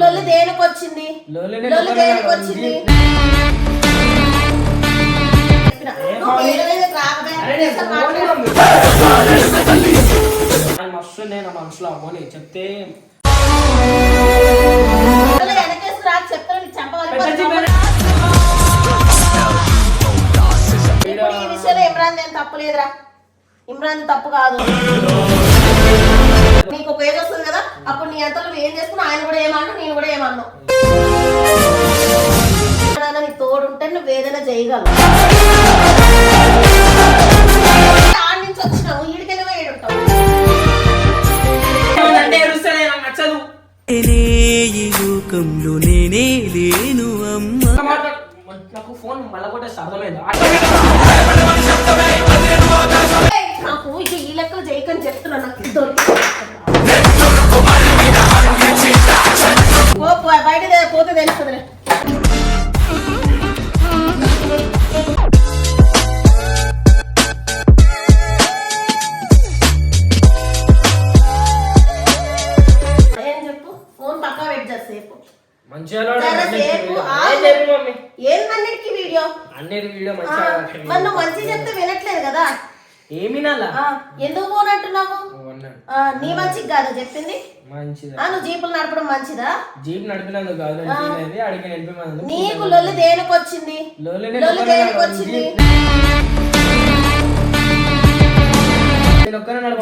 లొల్లి దేనికి వచ్చింది లొల్లి దేనికి. వచ్చింది మస్తు నేను నా మనసులో అమ్మని చెప్తే ఇమ్రాన్ తప్పు లేదురా? ఇమ్రాన్ తప్పు కాదు. నీకు ఒక ఏజ్ వస్తుంది కదా అప్పుడు నీ అంతలో నువ్వు ఏం చేసుకున్నా ఆయన కూడా ఏమన్నా నేను కూడా ఏమన్నా నీ తోడుంటే నువ్వు ఏదైనా చేయగలవు. ఆడి నుంచి వచ్చినావు ఈడికెళ్ళి ఏడుంటావు? అంటే ఏడుస్తానే నాకు నచ్చదు. నేనే ఈ లోకంలో నేనే లేను అమ్మా. నాకు ఫోన్ మళ్ళా కొట్టేసి అర్థమైంది? నువ్వు జీపులు నడపడం మంచిదా? జీప్ నడిపినందుకు కాదు అడిగి నడిపినందుకు నీకు లొల్లి దేనికి వచ్చింది? లొల్లి దేనికి. వచ్చింది.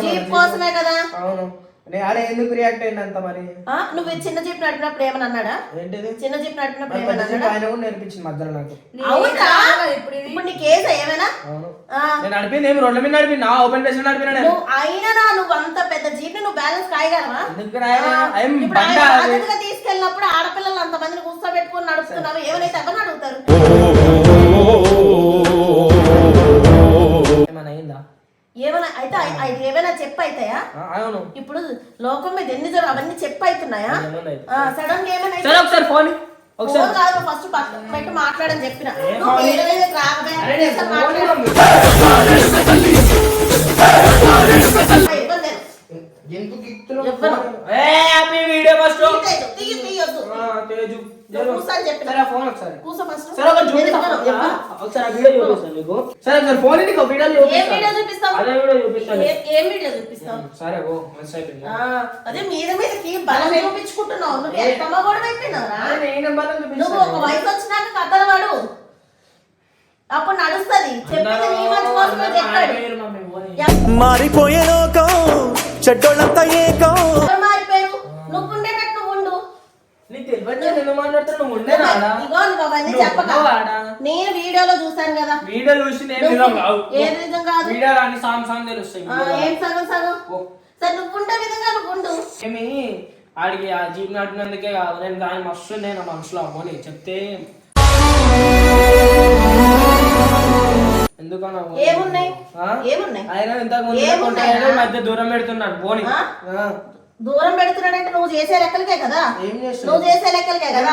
జీప్ కోసమే కదా? అవును. నేను ఆడ ఎందుకు రియాక్ట్ అయింది అంత మరి? ఆ, నువ్వు చిన్న జీప్ నడిపినప్పుడు ఏమని అన్నాడా? ఏంటిది? చిన్న జీప్ నడిపినప్పుడు ఏమని అన్నాడా? ఆయన కూడా నేర్పించింది మధ్యలో నాకు. అవునా? ఇప్పుడు నీ కేసు ఏమైనా? అవును. ఆ, నేను నడిపింది ఏమి రోడ్ల మీద ఓపెన్ ప్లేస్లో నడిపినా నేను. నువ్వు అయినా అంత పెద్ద జీప్ నువ్వు బ్యాలెన్స్ కాయగలవా ఎందుకు రాయను? ఆ, ఏం ఇప్పుడు బండ ఆయన అది? బాధ్యతగా తీసుకెళ్ళినప్పుడు ఆడపిల్లలు అంత మందిని కూర్చోబెట్టుకుని నడుపుతున్నావు ఏమైతే ఎవరిని అడుగుతారు? ఏమైనా అయితే అయి- అయి ఏమైనా చెప్పు అవుతాయా అవును. ఇప్పుడు లోకం మీద ఎన్ని జరు అవన్నీ చెప్పు అవుతున్నాయా. సడన్గా ఏమైనా సరే ఒకసారి ఫోన్ ఒకసారి. ఫోన్ కాదు ఫస్ట్ పెట్టి మాట్లాడని చెప్పిన. ఎందుకు ఇస్తున్నావు? ఏ హ్యాపీ వీడియో ఫస్ట్. తీయొద్దు, ఫోన్ ఒకసారి. సరే ఒక. ఒకసారి వీడియో చూపిస్తాను సరే ఒకసారి ఫోన్ ఇంటికి ఒక వీడియో అదే వీడియో చూపిస్తాను. ఏ- ఏం వీడియో చూపిస్తావు? సరే ఓ మంచి అయిపోయింది. ఆ, అదే మీద మీదకి బలం చూపించుకుంటున్నావు. నువ్వు ఎంత కూడా అయిపోయినావురా అదే నేను నెంబర్లో నువ్వు ఒక చూపిస్తాను వయసు వచ్చినాక కథలు వాడు. అప్పుడు నడుస్తుంది. చెప్పింది నీ మంచి కోసమే చెప్పాడు. ఆడిపోయారు మమ్మీ, పోనీ. మారిపోయే లోకం చెడ్డోళ్ళంతా ఏకం. నేను వీడియోలో చూసాను కదా. వీడియో చూసి నేను నువ్వు- నిజం కావు. ఏది నిజం కాదు? వీడియో అన్ని సాంగ్ సాంగ్ తెలుస్తాయి ఏం సగం సగం. సరే నువ్వు ఉండే విధంగా నువ్వు ఉండు. ఏమి? ఆడికి ఆ జీప్ నడిపినందుకే కాదు నేను దాని మస్తు నేను నా మనసులో. అమ్మని చెప్తే ఎందుకన్నా ఏమున్నాయి? ఏమున్నాయి? ఆయన ఇంతకు ముందు? మధ్య దూరం పెడుతున్నాడు పోనీ. దూరం పెడుతున్నాడంటే నువ్వు చేసే లెక్కలకే కదా? నువ్వు చేసే లెక్కలకే కదా.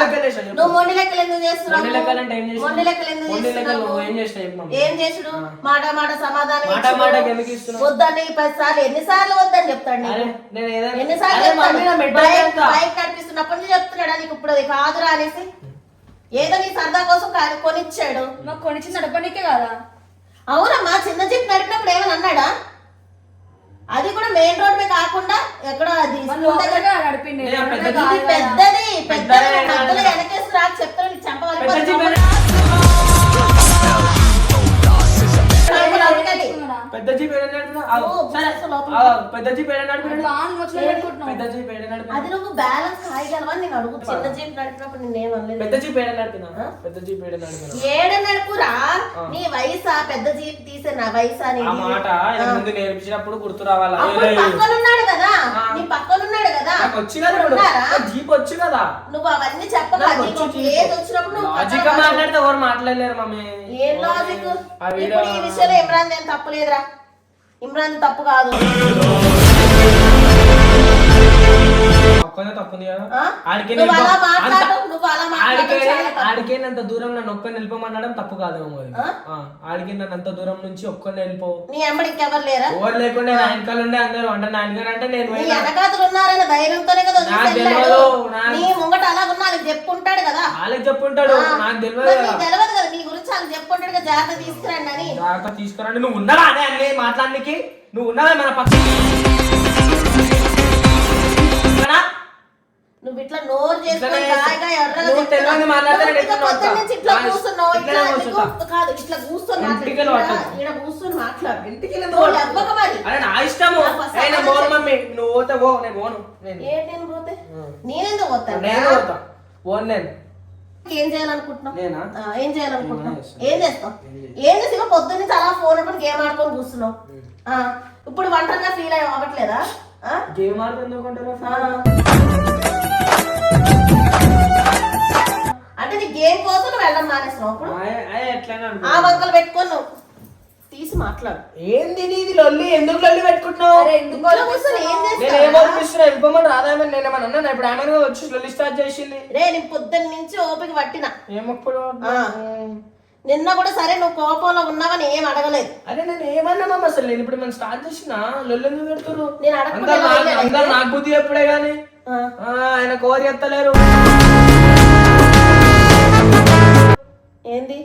నువ్వు మొండి లెక్కలు ఎందుకు చేస్తున్నావు? మొండి లెక్కలు అంటే ఏం చేసినావు? మొండి లెక్కలు ఎందుకు చేస్తున్నావు? నువ్వు ఏం చేసుడు మాట మాట సమాధానం? వద్దని పది సార్లు ఎన్నిసార్లు వద్దని చెప్తాడు అరే నీకు నేను ఏదైనా ఎన్నిసార్లు అరే మమ్మీ నా చెప్తాడు మెట్ట బైక్ నడిపిస్తున్నప్పటి నుంచి చెప్తున్నాడా నీకు ఇప్పుడు? అది కాదురా అనేసి? ఏదో నీ సరదా కోసం కొనిచ్చాడు. మాకు కొనిచ్చి నడపనికే కదా? అవునమ్మా చిన్న జీప్ నడిపినప్పుడు ఏమని అన్నాడా? అది కూడా మెయిన్ రోడ్ మీద కాకుండా ఎక్కడ అది. పెద్దది పెద్దది. వెనకేసి రాక చెప్తాను నీకు పెద్ద జీప్ ఏడ. పెద్ద జీప్ ఏడ పెద్ద జీప్ ఏడ నడిపినా? అది నువ్వు బ్యాలెన్స్ నేను అడుగు చిన్న జీప్ నడిపినప్పుడు నేనేమనలేదు పెద్ద జీప్ ఏడ నడిపినా? పెద్ద జీప్ ఏడ నడిపినా? ఏడ నడుపురా? ఆ. నీ వయసా? పెద్ద జీప్ తీసే నా వయసా ఆ? మాట. ముందు నేర్పించినప్పుడు గుర్తు రావాలా? పక్కనున్నాడు కదా. నీ పక్కనున్నాడు కదా? వచ్చి జీప్ వచ్చు కదా. నువ్వు అవన్నీ వచ్చినప్పుడు నువ్వు లాజిక్ మాట్లాడితే ఎవరు మాట్లాడలేరు మమ్మీ? ఏం లాజిక్ ఇప్పుడు ఈ విషయంలో ఇమ్రాన్ తప్పు లేదురా. ఇమ్రాన్ తప్పు కాదు. ఒక్కనే తప్పుంది కదా? ఆడికి అంత- దూరం నన్ను ఒక్కని నిలిపమనడం తప్పు మరి? ఆ, ఆడికి నన్ను అంత దూరం నుంచి ఒక్కని వెళ్ళిపో నీ ఎమ్మడి ఇంకెవరు లేరా? ఎవరు లేకుండా నా వెనకాల ఉండే అందరూ అంటే నా వెనకాల అంటే నేను. వెనకాతలు ఉన్నారన్న ధైర్యంతోనే కదా నీ ముంగట అలా వాళ్ళకి చెప్పుంటాడు కదా. వాళ్ళకి చెప్పుంటాడు నాకు తెలియదు కదా. తెలియదు కదా నీ గురించి వాళ్ళకి చెప్పుంటాడు కదా జాగ్రత్త తీసుకురండి అని. జాగ్రత్త తీసుకురండి. నువ్వు ఉన్నావా అనే మాట్లాడడానికి నువ్వు ఉన్నావా మన పక్కన నువ్వు ఇట్లా నోరు చేసుకొని ఇట్లా? కూర్చున్నావు. ఇట్లా. కాదు ఇట్లా కూర్చొని ఇక్కడ కూర్చొని మాట్లాడు. ఇంటికి నువ్వు పోతే పో నేను పోను. ఏంటి నేను పోతే? నేనెందుకు పోతాను నేను పోతా. పోను నేను. ఏం చేయాలనుకుంటున్నావు? ఏం చేయాలనుకుంటున్నావు? ఏం చేస్తా. ఏం చేస్తావు? ఏం చేసి పొద్దున్న నుంచి అలా ఫోన్ పట్టుకొని గేమ్ ఆడుకొని కూర్చున్నావు. ఆ, ఇప్పుడు ఒంటరిగా ఫీల్ అయ్యి అవ్వట్లేదా? ఆ? గేమ్ ఆడుతుంది అంటే నీ గేమ్ కోసం నువ్వు వెళ్ళడం మానేస్తున్నావు అప్పుడు? ఆ వంకలు పెట్టుకొని నువ్వు. తీసి మాట్లాడు. ఏంది నీది లొల్లి? ఎందుకు లొల్లి పెట్టుకుంటున్నావు? అరే ఎందుకు ఇంట్లో కూర్చొని ఏం నేను చేస్తావు ఏమనిపిస్తున్నా వెళ్ళిపోమని రాదామని నేను ఏమన్నా అన్నా ఇప్పుడు ఆమె వచ్చి లొల్లి స్టార్ట్ చేసింది. రే నేను పొద్దున్న నుంచి ఓపిక పట్టిన. ఏమప్పుడు ఆ. నిన్న కూడా సరే నువ్వు కోపంలో ఉన్నావని ఏం అడగలేదు. అరే నేను ఏమన్నా అసలు? నేను ఇప్పుడు మనం స్టార్ట్ చేసిన? లొల్లి ఎందుకు పెడుతున్నారు నేను అడగకుండా అందరు నాకు- బుద్ధి ఎప్పుడే గానీ. ఆ. ఆ, ఆయన కోరి ఎత్తలేరు. ఏంది?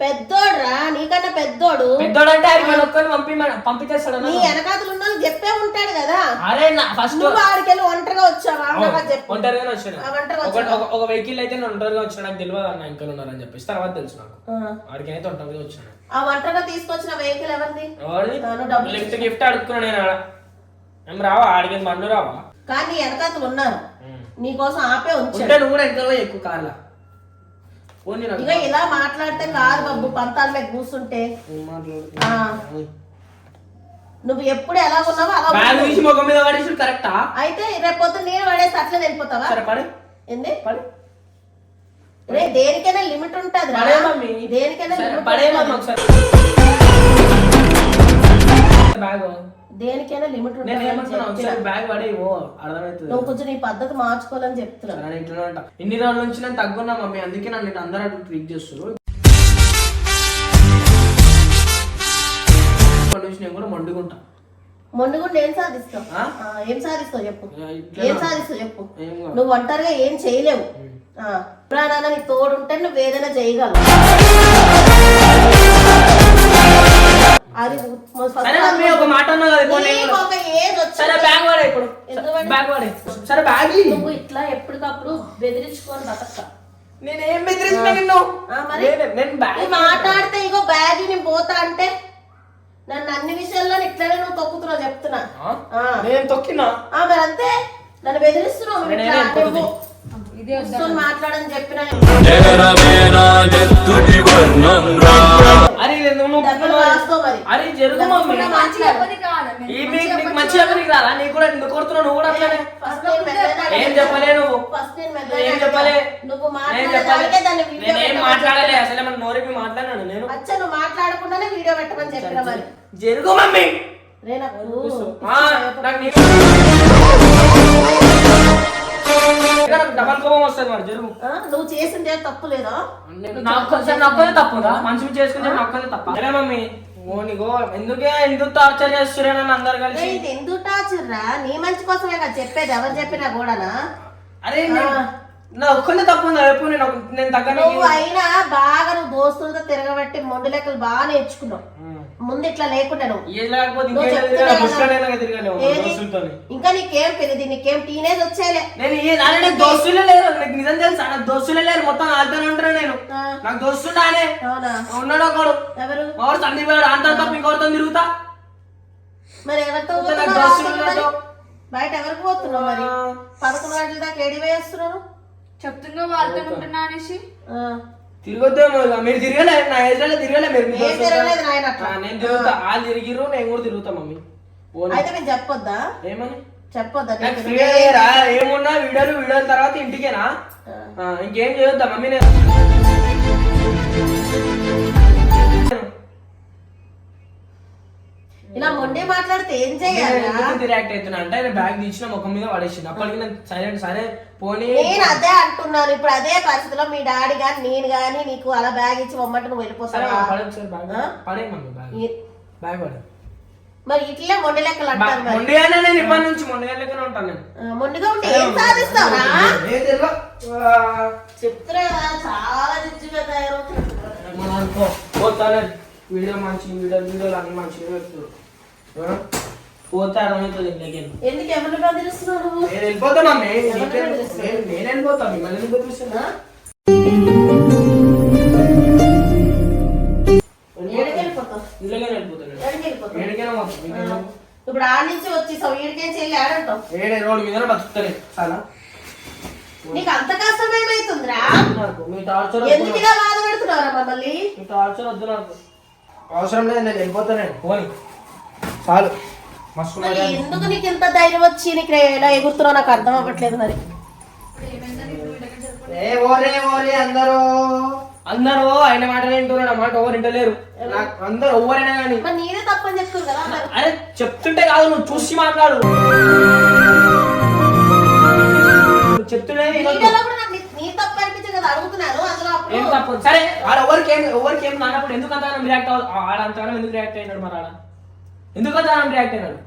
పెద్దోడురా నీకన్నా పెద్దోడు. ఆయన ఒక్కరిని పంపి పంపించేస్తాడు నీ వెనకాతలు ఉన్న చెప్పే ఉంటాడు కదా. అరే నా ఫస్ట్ ఆడికెళ్ళి ఒంటరిగా వచ్చావా? ఒంటరిగానే వచ్చిన. ఒక వెహికల్ అయితే నేను ఒంటరిగా వచ్చిన నాకు తెలియదు అన్న ఇంకా ఉన్నారని చెప్పేసి. తర్వాత తెలుసు నాకు. ఆ. వాడికి అయితే ఒంటరిగా వచ్చిన. ఆ ఒంటరిగా తీసుకొచ్చిన వెహికల్ ఎవరిది? లిఫ్ట్ గిఫ్ట్ అడుక్కున్నా నేను ఆడ. ఏం రావా? ఆడికి మండు రావా? కానీ వెనకాతలు ఉన్నారు. నీకోసం ఆపే ఉంచాడు. నువ్వు కూడా ఎంకలో ఎక్కువ కార్లా? ఇక ఇలా మాట్లాడితే కాదు బాబు పంతాల మీద కూర్చుంటే. నువ్వు ఎప్పుడు ఎలా ఉన్నావో అలా ముఖం మీద పడేసి కరెక్టా? అయితే రేపు పొద్దున్న నేను పడేసి అట్లే వెళ్ళిపోతావా సరే పడి. ఏంది? పడి. రే దేనికైనా లిమిట్ ఉంటది మమ్మీ. దేనికైనా సరే, లిమిట్ పడే మమ్మీ ఉంటది. ఒకసారి దేనికైనా లిమిట్ నేను ఉంటుంది ఏమంటున్నా ఒకసారి బ్యాగ్ పడేవో అర్థమవుతుంది. నువ్వు కొంచెం నీ పద్ధతి మార్చుకోవాలని చెప్తున్నా. నేను ఇన్ని రోజుల నుంచి నేను తగ్గున్నా మమ్మీ. అందుకే నన్ను ఇట్లా అందరూ అట్లా ట్రీట్ నుంచి నేను కూడా మండుకుంటా. మొండుగుండి ఏం సాధిస్తావు ఏం సాధిస్తావు చెప్పు. ఏం సాధిస్తావు చెప్పు. నువ్వు ఒంటరిగా ఏం చేయలేవు. ఆ, ప్రాణాన నీ తోడుంటే నువ్వు ఏదైనా చేయగలవు. అది సరే మమ్మీ ఒక మాట అన్నా కదా ఇప్పుడు నేను నీకు కూడా- ఒక ఏజ్ సరే బ్యాగ్ పడే ఇప్పుడు? బ్యాగ్ పడే సరే బ్యాగ్ ఇయ్యి. నువ్వు ఇట్లా ఎప్పటికప్పుడు బెదిరించుకొని బతక్క నేను ఏం బెదిరిస్తున్నా నిన్ను ఆ, మరి? నేను- నేను బ్యాగ్ నువ్వు మాట్లాడితే ఇగో బ్యాగ్ నేను పోతా అంటే నన్ను అన్ని విషయాల్లో ఇట్లనే నువ్వు తొక్కుతున్నావు చెప్తున్నా ఆ? ఆ. నేను తొక్కినా ఆ, మరి అంతే నన్ను బెదిరిస్తున్నావు నువ్వు ఇట్లా. నువ్వు మాట్లాడని చెప్పిన అరే అరే జరుగు ఈ నీకు మంచి నీకు కూడా ఎందుకు కొడుతున్నావు? నువ్వు కూడా అట్లనే. ఏం చెప్పలే నువ్వు? ఏం. చెప్పలే? నువ్వు నేను మాట్లాడలే. అసలు మన నోరికి మాట్లాడాను నేను. అచ్చా నువ్వు మాట్లాడకుండానే వీడియో పెట్టమని చెప్పిన మరి. జరుగు మమ్మీ. రే నాకు డబల్ కోపం వస్తుంది మరి జరుగు. నువ్వు చేసిందే తప్పు లేదా? నాకు కొంచెం నొక్కదే తప్పుదా మంచి చేసుకుంటే నొక్కదే తప్ప. అరే మమ్మీ ఓ నీకో ఎందుకే ఎందుకు టార్చర్ చేస్తున్నా నన్ను అందరు రే, కలిసి ఇది ఎందుకు టార్చర్రా నీ మంచి కోసమే కదా చెప్పేది ఎవరు చెప్పినా కూడానా? అరే నా ఒక్కనే తప్పు ఉందా? ఎప్పుడు నేను నేను తగ్గ నువ్వు అయినా బాగా నువ్వు దోస్తులతో తిరగబట్టి మొండు లెక్కలు బాగా నేర్చుకున్నావు. ముందు ఇట్లా లేకుండా నువ్వు నువ్వు ఇంకేం చెప్తున్నా కదా. ఏది? నీకేం పెరిగింది నీకేం టీనేజ్ వచ్చేలే నేను నాకు దోస్తులే లేరు. నాకు నిజం తెలుసా? నాకు దోస్తులే లేరు. మొత్తం ఆడుతూనే ఉంటాను నేను. ఆ, నాకు దోస్తుండానే అవునా? ఉన్నాడు ఒకడు. ఎవరు? ఒకడు సందీప్ గారు అంత తప్ప ఇంకొకరితో తిరుగుతా. మరి ఎవరితో ఇంకా నాకు పోతున్నావు? దోస్తులు రాత్రికి మరి? ఉన్నారు. బయట ఎవరికి పోతున్నావు మరి? పదకొండు గంటల దాకా ఏడి వేస్తున్నావు? చెప్తుందో వాళ్ళతో ఉంటున్నా అనేసి. తిరగొద్దేమో ఇక. మీరు తిరగలే నా ఏజ్లో తిరగలే మీరు మీ ఏం దోస్తులతో. తిరగలేదు నాయన అట్లా. ఆ, నేను తిరుగుతా వాళ్ళు తిరిగిర్రు నేను కూడా తిరుగుతా మమ్మీ పోనీ. అయితే మేము చెప్పొద్దా ఏమని చెప్పొద్దా నాకు నీకు? ఏమున్నా వీడియోలు వీడియోల తర్వాత ఇంటికేనా. ఆ, ఇంకేం చేయొద్దా మమ్మీ నేను ఇలా మొండి మాట్లాడితే ఏం చేయాలి? రియాక్ట్ అవుతున్నా. అంటే ఆయన బ్యాగ్ తీసిన ముఖం మీద పడేసింది అప్పటికి నేను సైలెంట్ సరే పోనీ నేను అదే అంటున్నాను. ఇప్పుడు అదే పరిస్థితిలో మీ డాడీ గాని నేను గాని నీకు అలా బ్యాగ్ ఇచ్చి పొమ్మంటే నువ్వు వెళ్ళిపోతావా? Sir bag? పడే మరి ఇట్లే మొండి లెక్కలు అంటారు మొండిగానే నేను ఇప్పటి నుంచి మొండిగా లెక్కనే ఉంటాను నేను. మొండిగా ఉంటే ఏం? ఆ, చెప్తున్నా చాలా జిజ్జుగా అనుకో. పోతానే వీడియో మంచి వీడియో వీడియోలు అన్ని మంచిగా పెడుతున్నారు? పోతే అర్థమవుతుంది ఇంట్లోకి ఎందుకు ఎవరిని బదిలిస్తున్నావు నువ్వు? నేను వెళ్ళిపోతాను అమ్మే. బెదిరిస్తున్నావు? నేను వెళ్ళిపోతాను మిమ్మల్ని ఎందుకు బెదిరిస్తున్నా? ఇంట్లోకే వెళ్ళిపోతాను. ఏడికైనా? ఇప్పుడు ఆ నుంచి వచ్చేసావు. ఈడికేం చెల్లి ఆడంటావు. ఏడే రోడ్డు మీద బతుకుతానే చాలా. నీకు అంత కష్టం ఏమైతుందిరా? మీ టార్చర్ ఎందుకు ఇలా బాధ పెడుతున్నారా మమ్మల్ని. మీ టార్చర్ వద్దు నాకు. అవసరం లేదు నేను వెళ్ళిపోతాను పోని. చాలు. మస్తు. ఎందుకు నీకు ఇంత ధైర్యం వచ్చి నీకు ఎలా ఎగురుతున్నావు? నాకు అర్థం అవ్వట్లేదు మరి. ఏ ఓరే ఓరే అందరూ. అందరూ ఆయన మాట వింటున్నాడు మాట ఎవరు వింటలేరు. నాకు అందరూ ఎవరైనా కానీ మరి నేనే తప్పని చెప్తాను కదా అరే చెప్తుంటే కాదు నువ్వు చూసి మాట్లాడు. నువ్వు చెప్తుంటే వినొద్దు. వీడియోలో కూడా నాకు నీ- నీ తప్పు అనిపించింది కదా అడుగుతున్నారు అందులో ఏం అప్పుడు తప్పు? సరే ఆడ ఎవరికి ఏం ఎవరికి ఏం కానప్పుడు ఎందుకు అంతగానం రియాక్ట్ అవ్వాలి ఆడ అంతగానం ఎందుకు రియాక్ట్ అయినాడు మరి ఆడ? ఎందుకు అంతగానం రియాక్ట్ అయినాడు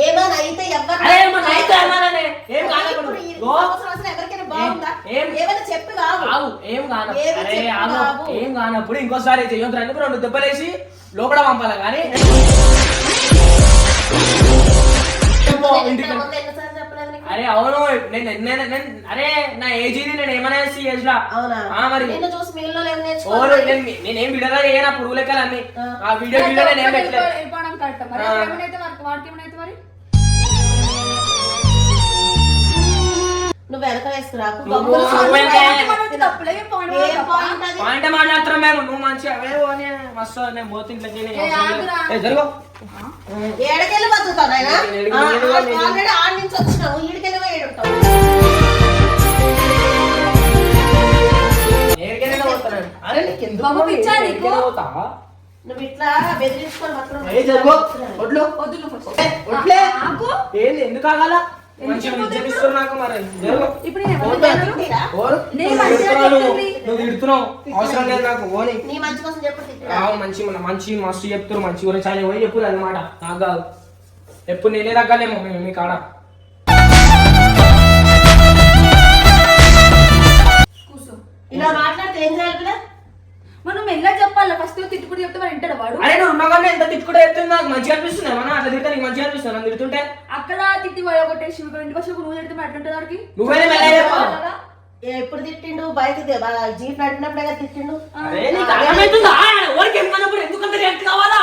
ఏమైనా అయితే ఎవరు అరే ఏమన్నా అయితే అన్నాననే ఏం కానప్పుడు ఇప్పుడు ఈ ఓ, సంవత్సరం అసలు ఎవరికైనా బాగుందా? ఏం- ఏమైనా చెప్పి కావు ఆగు ఏం కాన ఏమి అరే చెప్పు ఆగు. బాబు. ఏం కానప్పుడు ఇంకోసారి చెయ్యొద్దు రండి రెండు దెబ్బలేసి లోపల పంపాలి? కానీ? అరే అవును. నేను నేను నేను అరే నా ఏజ్ ఇది నేను ఏమైనా ఏజ్ లా? మరి. చూసి నేను నేనేం వీడియోలో చేయను ఆ పురుగు లెక్కలు అన్ని. ఆ వీడియో వీడియో నేను ఏం పెట్టలేదు. మరి ఆ. ఏమైనా వాడికి వాడికి ఏమైనా మరి? నువ్వు వెనక వేసుకురాకు పాయింట్ మాట్లాడుతున్నాం మేము. నువ్వు మంచిగా అవే మస్తు నేను జరుగు. ఏడకెళ్ళి బతుకుతావు ఆల్రెడీ ఆడ నుంచి వచ్చినావు. ఈడికెళ్ళి ఏడుంటావు ఏడికైనా పోతాను. అరే నీకు ఎందుకు నీకు? నువ్వు ఇట్లా బెదిరించుకొని మాత్రం వడ్లు వడ్లే. ఏంది ఎందుకు ఆగాల? నాకు మరి. ఇప్పుడు నువ్వు తిడుతున్నావు. అవసరం లేదు నాకు ఓని నీ మంచి కోసం చెప్పు మంచి మన మంచి మస్తు చెప్తారు మంచి గురించి ఆయన పోయి చెప్పు అనమాట నాకు కాదు. ఎప్పుడు నేనే తగ్గలేమో మీ మీ కాడ. ఇలా మాట్లాడితే ఏం చేయాలి? మనం మెల్లగా చెప్పాలి? ఫస్ట్ తిట్టుకుని చెప్తే వింటాడు వాడు? అరే నువ్వు ఉన్నాగానే ఎంత తిట్టుకుంటే చెప్తుంది నాకు మంచిగా అనిపిస్తుంది ఏమన్నా అట్లా తిడితే నీకు మంచిగా అనిపిస్తుంది. నన్ను తిడుతుంటే? అక్కడ తిట్టి వాడు కొట్టేసి ఇక్కడ ఇంటికి వచ్చి నువ్వు తిడితే మరి ఎట్లుంటుంది వాడికి? నువ్వే మెల్లగా ఎప్పుడు తిట్టిండు? బయట జీప్ నడిపినప్పుడే కదా తిట్టిండు? అరే నీకు అర్థమవుతుందా ఎవరికి ఏం కానప్పుడు ఎందుకంత రియాక్ట్ కావాలా?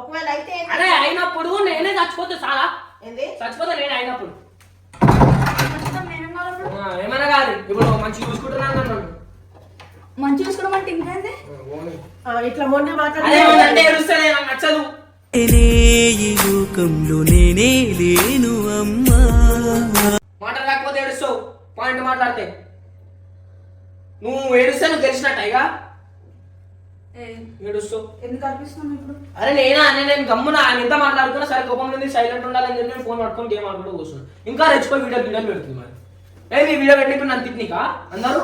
ఒకవేళ అయితే? అరే అయినప్పుడు నేనే చచ్చిపోతే చాలా? ఏంది? చచ్చిపోతే నేను అయినప్పుడు. ఏమన్నా కాదు ఇప్పుడు మంచి చూసుకుంటున్నాను నన్ను మంచి చూసుకోవడం అంటే ఇంకేంది ఆ, ఇట్లా మొండి అదే మాట్లాడి అంటే ఏడుస్తుంది నాకు నచ్చదు. నేనే ఈ లోకంలో నేనే లేను అమ్మా. మాట రాకపోతే ఏడుస్తావు. పాయింట్ మాట్లాడితే. నువ్వు ఏడుస్తే నువ్వు తెలిసినట్టు ఇక? ఏడుస్తావు. ఎందుకు అనిపిస్తున్నావు ఇప్పుడు? అరే నేనా? నేను నేను గమ్మున ఆయన ఎంత మాట్లాడుతున్నా సరే కోపం నుండి సైలెంట్ ఉండాలని చెప్పి నేను ఫోన్ పట్టుకొని గేమ్ ఆడుకుంటూ కూర్చున్నాను ఇంకా రెచ్చిపోయి వీడియో వీడియోలు పెడుతుంది మరి. ఏ నీ వీడియో పెట్టి నన్ను తిట్టినీకా? అందరూ?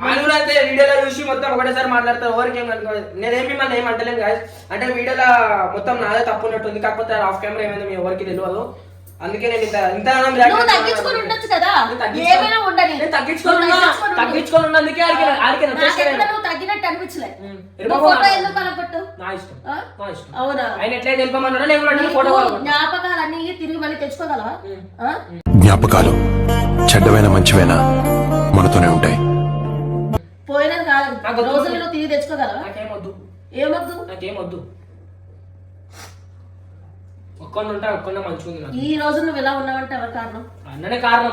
అంతే వీడియోలో చూసి మొత్తం ఒకటేసారి మాట్లాడతారు. ఎవరికి నేనేం మిమ్మల్ని ఏం అంటలేను guys. అంటే వీడియోలో మొత్తం నాదే తప్పు ఉన్నట్టుంది కాకపోతే ఆఫ్ కెమెరా ఏమైందో మీ ఎవరికి తెలియదు అందుకే నేను ఇంత ఇంత తగ్గించుకొని ఉండొచ్చు కదా. ఏమైనా ఉండని నేను తగ్గించుకొని ఉన్నందుకే ఆడికి నువ్వు తగ్గినట్టు అనిపించలే. ఉమ్. నువ్వు ఫోటో ఎందుకు కలగొట్టు నా ఇష్టం. ఆ? నా ఇష్టం. అవునా? ఆయన ఎట్లయితే వెళ్ళిపోమన్నాడో నేను కూడా నీకు ఫోటో జ్ఞాపకాలన్నీ తిరిగి మళ్ళీ తెచ్చుకోగలవా? ఆ? జ్ఞాపకాలు చెడ్డవైన మంచివైనా మనతోనే ఉంటాయి. రోజులు నువ్వు తిరిగి తెచ్చుకోగలవా? నాకేం వద్దు ఏమొద్దు నాకేం వద్దు ఒక్కడిని ఉంటా మంచిగా ఈ రోజు నువ్వు ఇలా ఉన్నావంటే ఎవరి కారణం? అన్ననే కారణం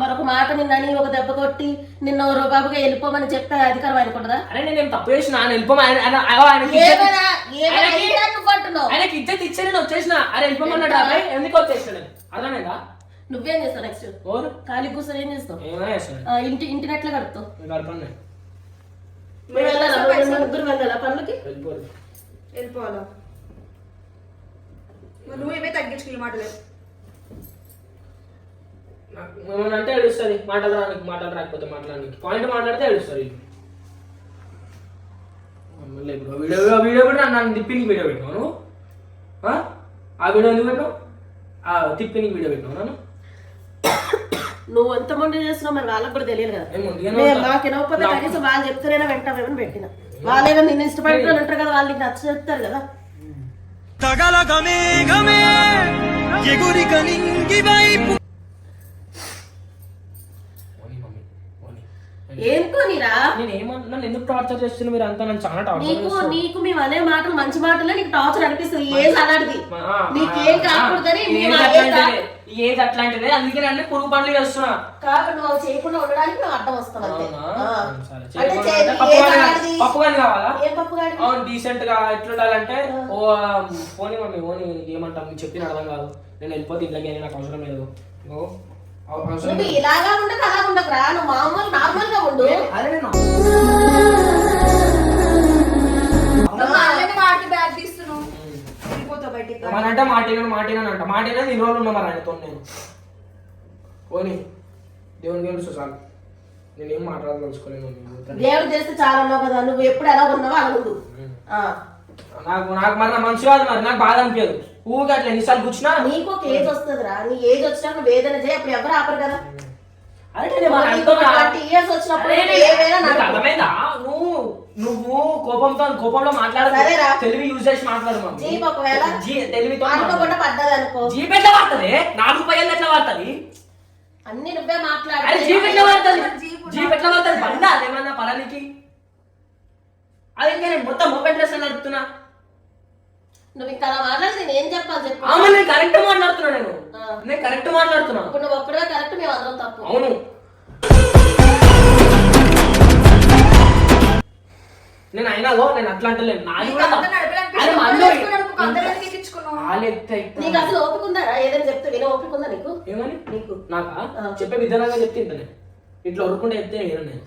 మరొక మాట నిన్నని ఒక దెబ్బ కొట్టి నిన్న ఓ బాబుగా వెళ్ళిపోమని చెప్తే అధికారం అనుకుంటుందా అరే నేను ఏం తప్పు చేసిన? ఆయన వెళ్ళిపోమా? ఆయన ఆయన- ఆయన- ఆయనకి ఇజ్జత్ ఇచ్చే నేను వచ్చేసిన. అరే వెళ్ళిపోమన్నాడు అబ్బాయి. ఎందుకు వచ్చేసాడు అర్థమైందా? నువ్వేం చేస్తావు నెక్స్ట్ ఓరు ఖాళీ కూర్చొని ఏం చేస్తావు? ఇంటి ఇంటినట్లే కడుపుతావు. గడపను మేము వెళ్ళాలా? ముగ్గురు వెళ్ళాలా పనులకి? వెళ్ళిపోవాలా. మరి నువ్వేమే తగ్గించుకునే మాటలేదు ఏమన్నా అంటే ఏడుస్తుంది. మాటలు రానికి మాటలు రాకపోతే మాట్లాడడానికి పాయింట్ మాట్లాడితే ఏడుస్తారు. మమ్మల్ని ఇప్పుడు వీడియో వీడియో కూడా నన్ను తిప్పి నీకు వీడియో పెట్టినావు నువ్వు? ఆ? ఆ వీడియో ఎందుకు పెట్టావు ఆ తిప్పి నీకు వీడియో పెట్టినావు నన్ను? నువ్వు ఎంత మొండి చేస్తున్నావు మరి వాళ్ళకి కూడా తెలియదు కదా. మేము. మాకు వినకపోతే నాకు- కనీసం వాళ్ళు చెప్తారైనా వెంటామేమని పెట్టిన. వాళ్ళేదో నిన్ను ఇష్టపడుతున్నారు అంటారు కదా వాళ్ళు నచ్చ చెప్తారు కదా. ఏం పోనీరా నేను ఎందుకు టార్చర్ మీరు అంతా? నన్ను చాలా టార్చర్ నీకు నీకు మేము అనే మాటలు మంచి మాటలే నీకు టార్చర్ అనిపిస్తుంది. ఏం అలాంటిది నీకేం కాకూడదని అదే అట్లాంటిదే. అందుకే నన్ను పురుగు పనులు చేస్తున్నా. కాబట్టి నువ్వు చేయకుండా ఉండడానికి మేము అడ్డం వస్తాం అంతే? ఆ. అంటే పప్పు ఏం కాని- అలాంటిది? పప్పు కాని కావాలా? ఏం పప్పు అవును డీసెంట్గా ఎట్లుండాలంటే ఓ పోనీ మమ్మీ ఓని ఏమంటాం నీకు చెప్పిన అర్థం కాదు. నేను వెళ్ళిపోతే ఇంట్లోకి వెళ్ళి నాకు అవసరం లేదు. ఓ, అవ- అవసరం నువ్వు లేదు. ఇలాగా ఉండక అలా ఉండకురా నువ్వు మామూలు నార్మల్గా ఉండు అదే నేను వాటి తీస్తున్నావు వెళ్ళిపోతావు బయటికి మన అంటే మాటినాను మాటినాను అంట. మాటినా ఇన్ని రోజులు ఉన్నా మరి ఆయనతో నేను. పోనీ దేవునికి తెలుసు చాలు. నేనేం మాట్లాడదలుచుకోలేను. దేవుడు చేస్తే చాలా ఉన్నావు కదా నువ్వు ఎప్పుడు ఎలా ఉన్నావో అలా ఉండు. ఆ. నాకు నాకు మరి నా మంచి కాదు మరి. నాకు బాధ అనిపించదు. ఊగా అట్లా ఎన్నిసార్లు కూర్చున్నా? నీకు ఒక ఏజ్ వస్తుందిరా. నీ ఏజ్ వచ్చినా నువ్వు ఏదైనా చేయి అప్పుడు ఎవరు ఆపరు కదా. ట్వంటీ ఇయర్స్ వచ్చినప్పుడు నువ్వు ఏమైనా నీకు నడుపు. అర్థమైందా నువ్వు నువ్వు కోపంతో కోపంలో మాట్లాడదు సరేరా. తెలివి యూజ్ చేసి మాట్లాడు మమ్మీ. జీప్ ఒకవేళ జీ తెలివితో అనుకోకుండా పడ్డది అనుకో. జీప్ ఎట్లా వాడుతుంది నాలుగు పైలు ఎట్లా వాడుతుంది అన్ని నువ్వే అరే జీప్ ఎట్లా వాడుతుంది జీప్ ఎట్లా వాడుతుంది బండా అదేమన్నా పరానికి? అది ఇంకా నేను మొత్తం మొబైల్ డ్రెస్ నడుపుతున్నా. నువ్వు ఇంకా అలా మాట్లాడి నేను ఏం చెప్పాలి చెప్పు. అవును నేను కరెక్ట్ మాట్లాడుతున్నా నేను. నేను కరెక్ట్ మాట్లాడుతున్నా. ఇప్పుడు నువ్వు ఒక్కడే కరెక్ట్ మేము అందరం తప్పు. అవును. నేను అయినాగో నేను అట్లా అంటలేను నాది నీకు కూడా అసలు ఓపిక ఉందా ఏదైనా చెప్తే వినే ఓపిక ఉందా నీకు? ఏమని? నీకు. చెప్పే విధానంగా చెప్తే ఇట్లా ఉరుకుంటే ఎత్తే నేను. నేను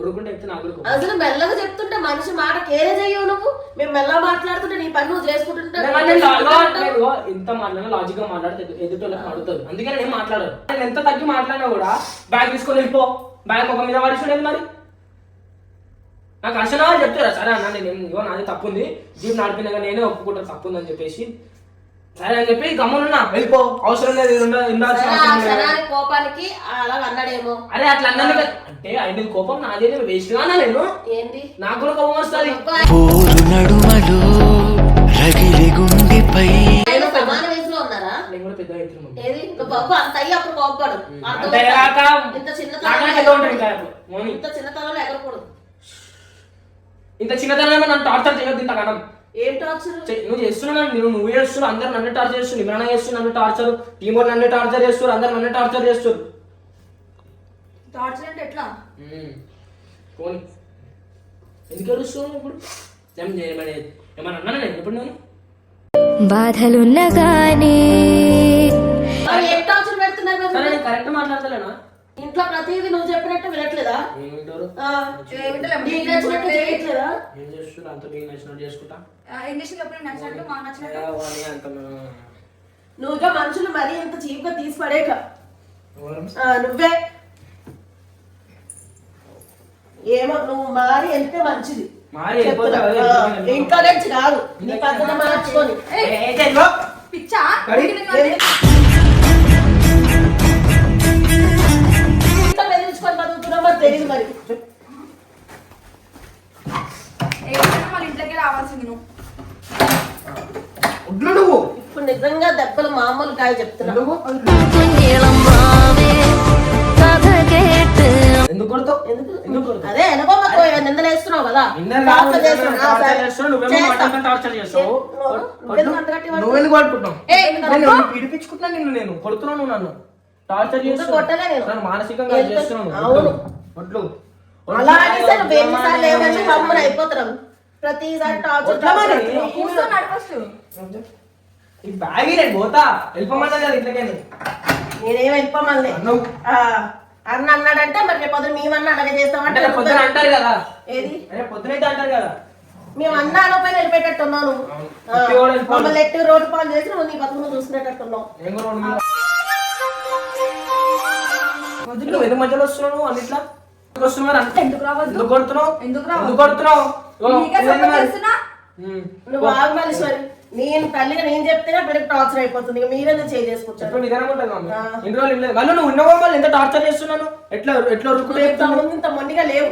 ఉరుకుంటే ఎత్తే నాకు. అసలు మెల్లగా చెప్తుంటే మనిషి మాట కేరే చెయ్యవు నువ్వు. మేము మెల్లగా మాట్లాడుతుంటే నీ పని నువ్వు చేసుకుంటుంటే ఇంత మాట్లాడినా లాజిక్గా మాట్లాడితే ఎదు- ఎదుటోళ్ళకి అడుగుతుంది అందుకే నేను మాట్లాడను. నేను ఎంత తగ్గి మాట్లాడినా కూడా బ్యాగ్ తీసుకొని వెళ్ళిపో. బ్యాగ్ ఒక మీద పడిచుండేది మరి. నాకు అర్చన వాళ్ళు చెప్తారా? సరే అన్న నేను ఇగో నాది తప్పు ఉంది జీప్ నడిపినాక నేనే ఒప్పుకుంటాను తప్పు ఉందని చెప్పేసి. సరే అని చెప్పి గమ్మునున్నా వెళ్ళిపో. అవసరం లేదు ఇది ఉండ- ఉండాల్సిన సరే, ఆ అవసరం లేదు. క్షణానికి కోపానికి అలా అన్నాడేమో. అరే అట్లా అన్నాను కదా. అంటే ఆయన కోపం నాదే వేస్ట్ గానా నేను. ఏంది? నాకు కూడా కోపం వస్తుంది. అబ్బా, పోరు నడుమలో రగిలి గుండెపై ఆయన సమాన వయసులో ఉన్నారా? నేను కూడా పెద్ద అవుతున్నాను ఏది? నువ్వు బాబు అంత అయ్యి అప్పుడు కోపడు ఇంత చిన్నతనంలో నాకన్నా పెద్ద ఉంటాడు ఇంకా. అప్పుడు. మోని. ఇంత చిన్నతనంలో ఎగరకూడదు. ఇంత చిన్నతనంలో నన్ను టార్చర్ చేయొద్దు ఇంత కనం ఏం టార్చర్ నువ్వు చేస్తున్నావు నువ్వు నువ్వు చేస్తున్నావు. అందరు నన్ను టార్చర్ చేస్తున్నారు. ఇమ్రాన్ చేస్తున్నారు నన్ను టార్చర్ టీమ్ వాళ్ళు నన్ను టార్చర్ చేస్తారు అందరు నన్ను టార్చర్ చేస్తారు టార్చర్ అంటే ఎట్లా? పోనీ. ఎందుకు ఏడుస్తున్నావు ఇప్పుడు? ఏం చేయమని ఏమన్నా అన్నాను నేను? ఇప్పుడు నేను? బాధలున్నగానే మరి ఏం టార్చర్ పెడుతున్నారు మరి సరే నువ్వు? నేను కరెక్ట్ మాట్లాడతలేనా? ఇంట్లో ప్రతిదీ నువ్వు చెప్పినట్టు వినట్లేదా ఏమంటారు ఆ, ఏమిటలే, నీకు నచ్చినట్టు చేయట్లేదా ఏం చేస్తున్నారు అంత మీకు నచ్చినట్టు చేసుకుంటా ఆ, ఏం చేసి చెప్పిన నచ్చినట్టు మాకు నచ్చినట్టు ఏ, వాని అంత నువ్వు ఇక మనుషులు మరీ ఇంత చీప్గా తీసి పడేక నువ్వే ఏమో నువ్వు మారి వెళ్తే మంచిది చెప్తున్నా. కదా, నీ పద్ధతి మార్చుకొని. పిచ్చా తెలియదు మరి. ఇప్పుడు నిజంగా దెబ్బలు మామూలు కాయ చెప్తున్నావు ఎందుకు? అదే అనుభవకు నిందలు కదా. టార్చర్ చేస్తున్నావు. నిన్ను నేను కొడుతున్నాను నన్ను టార్చర్ ఎందుకు కొట్టలే చేస్తున్నాను మానసికంగా ఎంత- చేస్తున్నాను ఒట్లు అలా అనేసి నువ్వు ఎన్నిసార్లు ఏమని? హమ్మున అయిపోతున్నావు ప్రతిసారి టార్చర్ ఈ బ్యాగ్ నేను పోతా. వెళ్ళిపోమన్నా కదా ఇట్లకే నేనేం. వెళ్ళిపోమని అన్న. అన్నాడంటే మరి రేపు పొద్దున మేమన్నా అలాగే చేస్తామంటే రేపు పొద్దున అంటారు కదా. ఏది? అరే పొద్దునైతే అంటారు కదా. మేము అన్న అనపైన వాడు వెళ్ళిపోవాలి. మమ్మల్ని ఎట్టి రోడ్డు పాలు చేసి నువ్వు నీ బతుకును చూసుకునేటట్టున్నావు ఎందుకు మధ్యలో వస్తున్నావు అన్నిట్లా? ఎందుకు కొడుతున్నావు? ఎందుకు కొడుతున్నావు? నువ్వు సపోర్ట్ మరి. చేస్తున్నా? ఉమ్. నువ్వు ఆగు మల్లీశ్వరి నేను తల్లిగా నేను చెప్తేనే బిడ్డకు టార్చర్ అయిపోతుంది. ఇక మీరేదో చేయి చేసుకుంటారు? నిజంగా ఉంటుంది మమ్మీ. ఇన్ని రోజులు లేదు. మళ్ళీ నువ్వు ఉన్నవో? మళ్ళీ ఎంత టార్చర్ చేస్తున్నాను? ఎట్లా ఎట్లా రుక్కుడు ఇంత చెప్తాను ఇంత మొండిగా లేవు.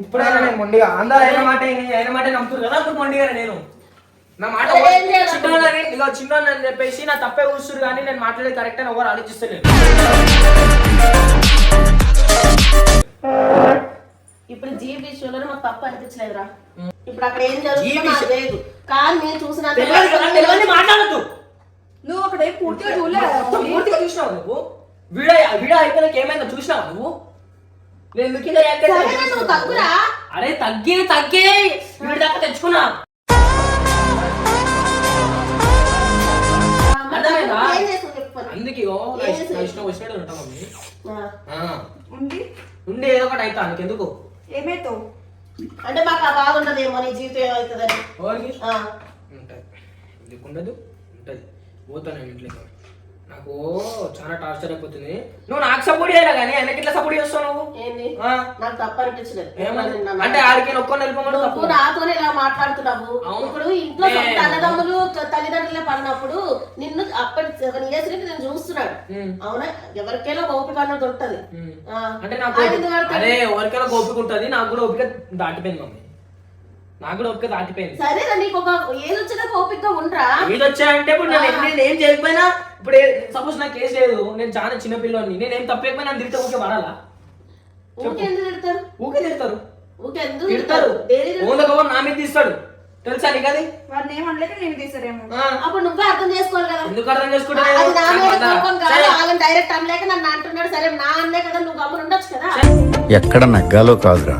ఇప్పుడైనా నేను మొండిగా. అందరూ అయిన మాట అయిన మాట నమ్ముతున్నారు కదా? అప్పుడు మొండిగా నేను. నా మాట? చిన్నోళ్ళని ఇక చిన్నోళ్ళని అని చెప్పేసి నా తప్పే కూర్చురు కానీ నేను మాట్లాడేది కరెక్ట్ అని ఎవరు ఆలోచిస్తలేదు. ఇప్పుడు జీవి విషయంలో మాకు తప్పు అనిపించలేదురా. ఇప్పుడు అక్కడ ఏం జరుగుతుందో నాకు విషయం- తెలియదు కానీ నేను తెలియదు. మాట్లాడద్దు. నువ్వు ఒకటే పూర్తిగా చూడలేదు. పూర్తిగా చూసినావు నువ్వు. వీడియో వీడియో అయిపోయినాక ఏమైందో చూసినావా నువ్వు? నేను? నువ్వు తగ్గురా. అరే తగ్గి తగ్గే. వీడి దాకా తెచ్చుకున్నా. అందుకే ఇష్టం- వచ్చినట్టు ఉంటా మమ్మీ. ఉండి. ఉండి ఏదో ఒకటి అవుతా ఎందుకు ఏమైతావు అంటే మాకు ఆ బాధ ఉండదేమో నీ జీవితం ఏమవుతుందని. ఎవరికి. ఉంటుంది. ఎందుకు ఉండదు ఉంటుంది. పోతాను నేను ఇంట్లోకి. నాకు చాలా టార్చర్ అయిపోతుంది. నువ్వు నాకు సపోర్ట్ చేయాలి కానీ ఆయనకి ఇట్లా సపోర్ట్ చేస్తావు నువ్వు? ఏంది. నాకు తప్పు అనిపించలేదు. అంటే ఆడికి వెళ్ళిపోమని నువ్వు నాతోనే ఇలా మాట్లాడుతున్నావు. ఇప్పుడు ఇంట్లో అన్నదమ్ములు తల్లిదండ్రులే పడినప్పుడు నిన్ను అప్పటి సెవెన్ ఇయర్స్ నుంచి నేను చూస్తున్నాడు. అవునా? ఎవరికైనా ఓపిక అన్నది ఉంటది. అంటే నాకు ఎవరికైనా ఓపిక ఉంటుంది నాకు కూడా ఓపిక దాటిపోయింది మమ్మీ. నాకు కూడా ఓపిక దాటిపోయింది సరేరా నీకు ఒక ఏది వచ్చినాక ఓపికగా ఉండరా? ఏది వచ్చాయంటే ఇప్పుడు నేను నేను ఏం చేయకపోయినా ఇప్పుడు సపోజ్ నాకు కేసు లేదు నేను చాలా చిన్న పిల్లని నేను ఏం తప్పకపోయినా నన్ను తిరిగితే ఊకే పడాలా ఊకే ఎందుకు తిడతారు? ఊకే తిడతారు. ఊకే ఎందుకు తిడతారు. దేనికి తిడతారు? ఓన్ కవర్ నా మీద తీస్తాడు. తెలుసా నీకు అది? వాడిని ఏమనలేక నేను తీసారేమో అప్పుడు నువ్వే అర్థం చేసుకోవాలి కదా. ఎందుకు అర్థం చేసుకుంటా అది నా మీద నేను? కోపం కాదు. సరే. వాళ్ళని డైరెక్ట్ అనలేక నన్ను అంటున్నాడు. సరే నా అన్నే కదా నువ్వు గమ్మున ఉండొచ్చు కదా ఎక్కడ నగ్గాలో కాదురా.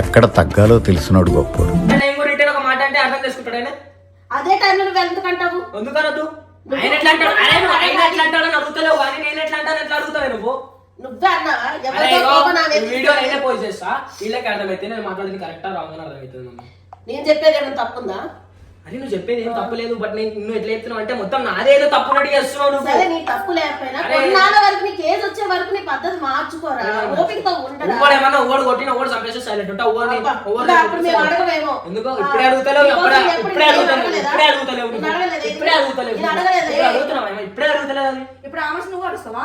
ఎక్కడ తగ్గాలో తెలిసినోడు గొప్పోడు. ఒక మాట అంటే అర్థం చేసుకుంటాడు ఆయన? అదే టైంలో నువ్వు ఎందుకు అంటావు? ఎందుకనొద్దు ఆయన ఎట్లా అంటాడు? అరే నువ్వు ఆయన ఎట్లా అంటాడో అని అడుగుతలేవు కానీ నేను ఎట్లా అంటాను ఎట్లా అడుగుతావు నువ్వు? నువ్వే ఎవరితో కోపం వీడియో నేనే పోస్ట్ చేస్తా. వీళ్ళకి అర్థమైతే నేను మాట్లాడేది కరెక్టా రాంగ్ అని అర్థమవుతుంది మమ్మీ నేను చెప్పేది ఏమైనా తప్పుందా? అరే నువ్వు చెప్పేది ఏం తప్పలేదు బట్ నేను నువ్వు ఎట్లా చెప్తున్నావు అంటే మొత్తం నాదే ఏదో తప్పు నడి చేస్తున్నావు నువ్వు. సరే నీ తప్పు లేకపోయినా. కొన్నాళ్ళ వరకు నీ కేసు వచ్చే వరకు నీ పద్ధతి మార్చుకోరా? ఓపికతో ఉండరా? ఇంకోటి ఏమన్నా ఓడి కొట్టిన ఓడి చంపేస్తే సైలెంట్ ఉంటా ఓడి ఓడి అప్పుడు మేము అడగమేమో ఎందుకు ఇప్పుడే అడుగుతలేవు ఎప్పుడు ఇప్పుడే అడుగుతలేవు? ఇప్పుడే అడుగుతలేవు? ఇప్పుడే అడుగుతలేవు? ఇప్పుడు అడుగుతున్నావా? ఇప్పుడే అడుగుతలేదు అని? ఇప్పుడు ఆమె నువ్వు అడుస్తావా?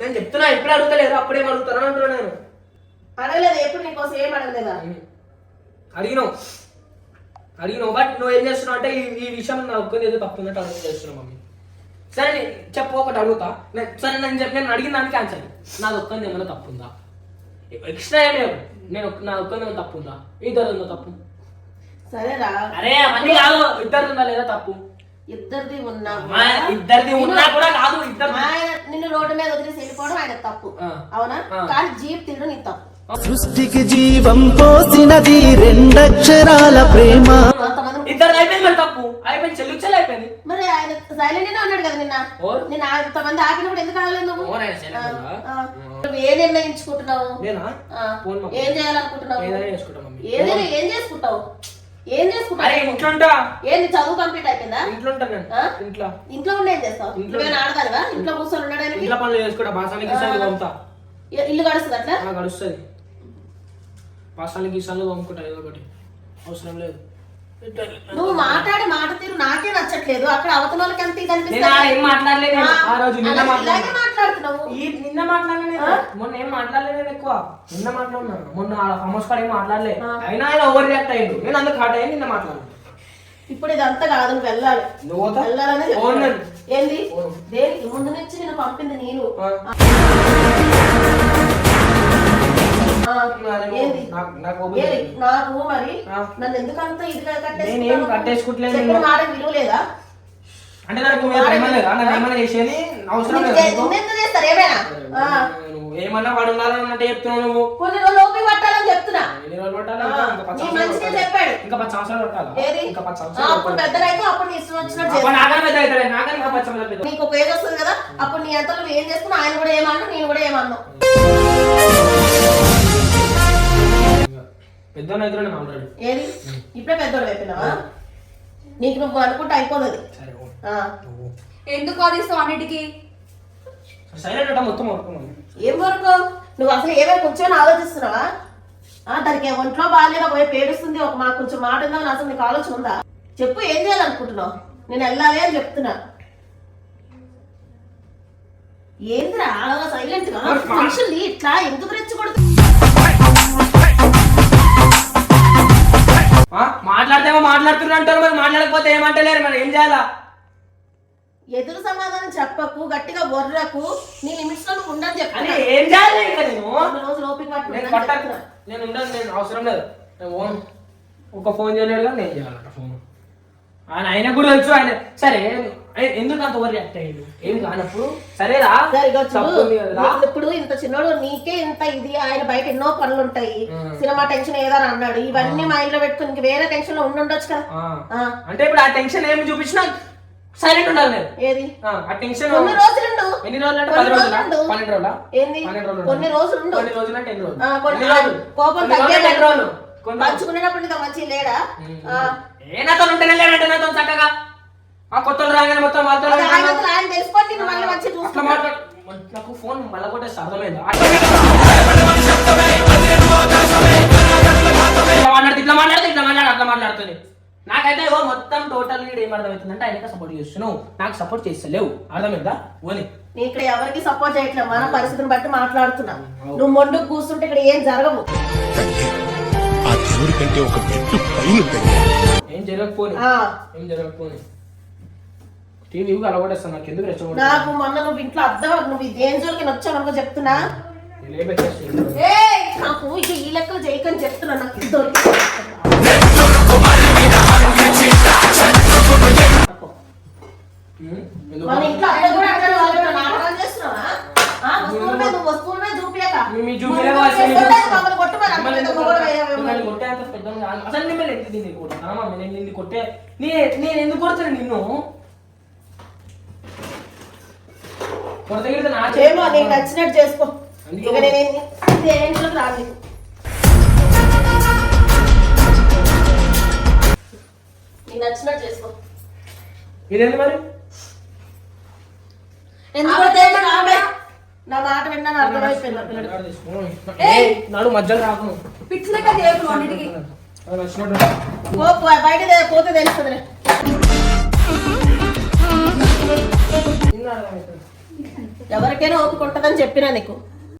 నేను చెప్తున్నా ఇప్పుడే అడుగుతలేరు అప్పుడేం అడుగుతాను అంటున్నా నేను. అడగలేదు? ఎప్పుడు నీకోసం ఏం అడగలేదా? అడిగినావు. అడిగినావు. బట్ నువ్వు ఏం చేస్తున్నావు అంటే ఈ విషయం నా ఒక్కది ఏదో తప్పు ఉన్నట్టు అడుగు చేస్తున్నావు మమ్మీ. సరే చెప్పు ఒకటి అడుగుతా. నేను సరే నేను చెప్పి నేను అడిగిన దానికి ఆన్సర్ నాది ఒక్కది ఏమైనా తప్పు ఉందా? ఎక్స్ట్రా ఏం లేవు. నేను నా ఒక్కది ఏమైనా తప్పు ఉందా? ఇద్దరు ఉందా తప్పు? సరేరా. అరే అవన్నీ కాదు. ఇద్దరు ఉందా లేదా తప్పు? ఇద్దరిది ఉన్నా ఇద్దరిది ఉన్నా కూడా కాదు ఇద్దరు నిన్ను రోడ్డు మీద వదిలేసి వెళ్ళిపోవడం ఆయన తప్పు. అవునా. కానీ జీప్ తినడం నీ తప్పు. సృష్టికి జీవం పోసినది రెండక్షరాల ప్రేమ. ఇద్దరు అయిపోయింది మరి తప్పు. అయిపోయింది చెల్లి చెల్లి అయిపోయింది. మరి ఆయన సైలెంట్ గానే ఉన్నాడు కదా నిన్న. ఓ. నిన్న అంతమంది ఆపినప్పుడు ఎందుకు ఆగలేదు నువ్వు? ఏ నిర్ణయించుకుంటున్నావు? నేనా. ఏం చేయాలనుకుంటున్నావు? ఏదైనా చేసుకుంటా ఏం చేసుకుంటావు? ఏం అరే చేసుకుంటావు ఇంట్లో ఉంటా. ఏంది చదువు కంప్లీట్ అయిపోయిందా? ఇంట్లో నేను? ఇంట్లో. ఇంట్లో ఉండి ఏం చేస్తావు? ఇంట్లో ఆడదానివా? ఇంట్లో కూర్చొని ఉండడానికి? ఇంట్లో పనులు చేసుకుంటా బాసానికి ఇల్లు గడుస్తుంది అట్లా? గడుస్తుంది బాసానికి గిసాలు తోముకుంటా ఏదో ఒకటి. అవసరం లేదు. నువ్వు మాట్లాడే మాట తీరు నాకే నచ్చట్లేదు. అక్కడ అవతల వాళ్ళకి ఎంత ఏం మాట్లాడలేదు. ఆ రోజు నిన్న మాట్లాడుతున్నావు. ఈ నిన్న మాట్లాడలేదు. మొన్న ఏం మాట్లాడలేదు ఎక్కువ? నిన్న మాట్లాడినాను మొన్న ఆ ఫమస్ కాడ ఏం మాట్లాడలే. అయినా ఆయన ఓవర్ రియాక్ట్ అయ్యిండు. నేను అందుకు హాట్ అయ్యి నిన్న మాట్లాడాను. ఇప్పుడు ఇదంతా కాదు నువ్వు వెళ్ళాలి. నువ్వు? వెళ్ళాలనే. ఏంది? దేనికి? ముందు నుంచి నేను. పంపింది ఏంది నాకు- మరి. నన్ను ఎందుకు అంత ఇదిగా నేనేం కట్టేసుకుంటలేదు. మాట విలువ లేదా అంటే నాకు ఏమైనా చేసేది? అవసరం చేస్తారు? ఏమన్నా వాడు ఉండాలని అన్నట్టు చెప్తున్నావు నువ్వు. కొన్ని రోజులు ఓపిక పట్టాలని చెప్తున్నా. ఎన్ని రోజులు పట్టాలి? మంచిగా. చెప్పాడు. ఇంకా పది సంవత్సరాలు పట్టాలా? ఇంకా పది ఆ, సంవత్సరాలు అప్పుడు. పెద్దలైతే అప్పుడు నీ ఇష్టం వచ్చినట్టు పెద్ద అవుతాడు నాకన్నా ఇంకా పది సంవత్సరాలు పెద్ద. నీకు ఒక ఏజ్ వస్తుంది కదా అప్పుడు నీ అంతలో ఏం చేసుకున్నా ఆయన కూడా ఏమన్నా నేను కూడా ఏమన్నా. పెద్ద అవుతాడు నేను ఆల్రెడీ ఏది? ఇప్పుడే పెద్దోడు అయిపోయినావా? నీకు నువ్వు అనుకుంటే అయిపోతుంది సరే ఓ. ఆ. నువ్వు. ఎందుకు వాదిస్తావు అన్నిటికీ సైలెంట్ అంటే మొత్తం వర్క్ ఏం వరకు నువ్వు అసలు ఏమైనా కూర్చొని ఆలోచిస్తున్నావా? ఆ, దానికి ఒంట్లో బాగాలేదు ఒక వైపు ఏడుస్తుంది ఒక మాకు కొంచెం మాట ఉందని అసలు నీకు ఆలోచన ఉందా? చెప్పు ఏం చేయాలనుకుంటున్నావు? నేను వెళ్ళాలి అని చెప్తున్నా. ఏందిరా అలా సైలెంట్గా? మనుషుల్ని ఇట్లా ఎందుకు రెచ్చగొడుతు ఆ, మాట్లాడితేమో మాట్లాడుతున్నారు అంటారు మరి మాట్లాడకపోతే ఏమంటలేరు మరి ఏం చేయాలా? ఎదురు సమాధానం చెప్పకు గట్టిగా బొర్రకు నీ లిమిట్స్లో నువ్వు ఉండని చెప్తున్నా. ఏం చేయాలి ఇంకా నేను? రోజులు ఓపిక పట్టు నేను ఉండని. నేను అవసరం లేదు. నేను ఫోన్ ఒక ఫోన్ చేయలేడు కానీ నేను చేయాలంట ఫోన్. ఆయన ఆయన కూడా తెలుసు ఆయన. సరే ఎందుకు అంత ఓవర్ రియాక్ట్ అయ్యిండు? ఏం కానప్పుడు? సరేరా ఇప్పుడు ఇంత చిన్నోడు నీకే ఇంత ఇది ఆయన బయట ఎన్నో పనులు ఉంటాయి. సినిమా టెన్షన్ ఏదని అన్నాడు. ఇవన్నీ మైండ్లో పెట్టుకుని ఇంక వేరే టెన్షన్లో ఉండుండొచ్చు కదా. అంటే ఇప్పుడు ఆ టెన్షన్ ఏమి చూపించినా సైలెంట్ ఉండాలి నేను. ఏది? ఆ, టెన్షన్ కొన్ని రోజులుండు. ఎన్ని రోజులు అంటే పది రోజులా. పన్నెండు రోజులా? ఏంది? రోజులు కొన్ని రోజులు ఉండు కొన్ని రోజులు అంటే ఎన్ని రోజులు? కొన్ని రోజులు? కోపం కొన్ని రోజులు రోజులు? రోజులు. ఇంకా మంచి లేడా? ఏ నాతో ఉంటేనే లేడంటే నాతో చక్కగా. ఆ కొత్త రాగానే మొత్తం నాకు ఫోన్ మళ్ళా కూడా అర్థమైందా? ఇట్లా మాట్లాడితే ఇట్లా మాట్లాడు అట్లా మాట్లాడుతుంది. నాకైతే మొత్తం టోటల్ ఏం అంటే ఆయనకి సపోర్ట్ చేస్తున్నావు. నాకు సపోర్ట్ చేస్తలేవు. అర్థమైందా? ఓని. నీ ఇక్కడ ఎవరికి సపోర్ట్ చేయట్లేదు? మన పరిస్థితిని బట్టి మాట్లాడుతున్నా. నువ్వు మొండుకు కూర్చుంటే ఇక్కడ ఏం జరగవు. ఆ దేవుడి కంటే ఒక మెట్టు పైన ఉందండి ఏం జరగకపోని? ఆ, ఏం జరగకపోని? టీవీ అలవాటేస్తాను నాకు ఎందుకు రెచ్చగొడతాను నాకు మొన్న నువ్వు ఇంట్లో అర్థం నువ్వు ఇదేం జోలికి వచ్చావు అనుకో చెప్తున్నా. ఏయ్, నాకు ఇక ఈ లెక్కలు చేయకని చెప్తున్నా నాకు ఇది దొరికి మన ఇంట్లో అత్త కూడా వాళ్ళు నాటకాలు చేస్తున్నావా? ఆ, వస్తువుల మీద నువ్వు వస్తువుల చూపియక. మీ-. మమ్మల్ని మొగడు. అసలు మిమ్మల్ని ఎందుకు నేను నిన్ను కొట్టే. నీ నేను ఎందుకు కొడతాను నిన్ను? ఏమో నీకు నచ్చినట్టు చేసుకో. ఇక నేను దేంట్లోకి రాను నీకు. నచ్చినట్టు చేసుకో. ఇదేంటి మరి? నా ఆమె? నా మాట విన్నాను అర్థమైపోయింది నాడు మధ్యలో రాకు. పిచ్చి లెక్క చేయకు అన్నిటికీ. అది నచ్చినట్టు పో, పో, బయట పోతే తెలుస్తుంది. ఎవరికైనా ఓపిక ఉంటుందని చెప్పినా నీకు.